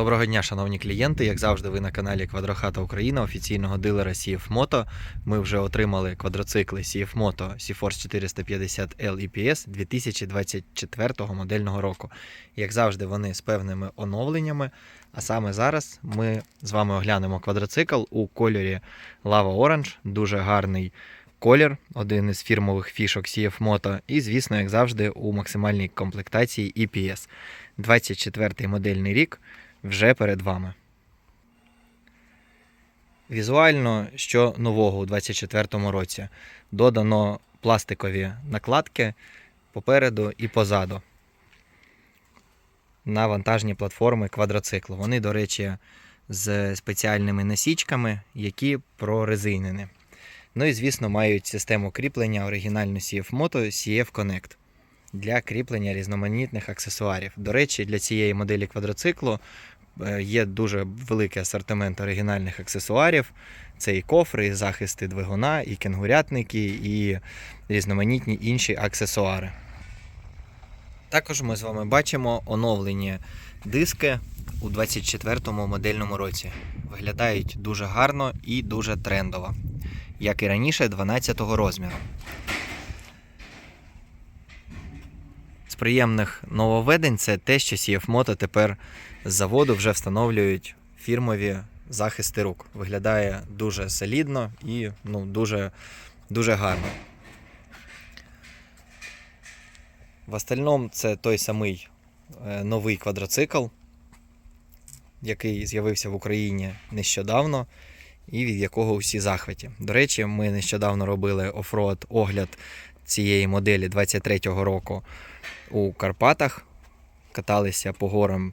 Доброго дня, шановні клієнти. Як завжди, ви на каналі Квадрохата Україна, офіційного дилера CF Moto. Ми вже отримали квадроцикли CF Moto C-Force 450 L EPS 2024 модельного року. Як завжди, вони з певними оновленнями. А саме зараз ми з вами оглянемо квадроцикл у кольорі Lava Orange. Дуже гарний колір, один із фірмових фішок CF Moto. І, звісно, як завжди, у максимальній комплектації EPS. 24 модельний рік вже перед вами. Візуально, що нового у 2024 році додано пластикові накладки попереду і позаду на вантажні платформи квадроциклу. Вони, до речі, з спеціальними насічками, які прорезинені. Ну і, звісно, мають систему кріплення оригінальну CF Moto CF Connect для кріплення різноманітних аксесуарів. До речі, для цієї моделі квадроциклу е, є дуже великий асортимент оригінальних аксесуарів. Це і кофри, і захисти двигуна, і кенгурятники, і різноманітні інші аксесуари. Також ми з вами бачимо оновлені диски у 24-му модельному році. Виглядають дуже гарно і дуже трендово, як і раніше 12-го розміру. З приємних нововведень це те, що CF Moto тепер з заводу вже встановлюють фірмові захисти рук. Виглядає дуже солідно і ну, дуже, дуже гарно. В остальному це той самий е, новий квадроцикл, який з'явився в Україні нещодавно і від якого усі захваті. До речі, ми нещодавно робили оффроад огляд цієї моделі 23-го року у Карпатах. Каталися по горам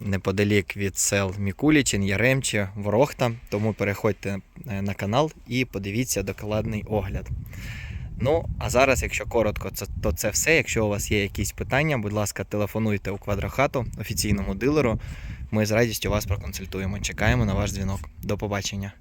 неподалік від сел Мікулічин, Яремче, Ворохта. Тому переходьте е, на канал і подивіться докладний огляд. Ну, а зараз, якщо коротко, то це все. Якщо у вас є якісь питання, будь ласка, телефонуйте у квадрохату офіційному дилеру. Ми з радістю вас проконсультуємо. Чекаємо на ваш дзвінок. До побачення.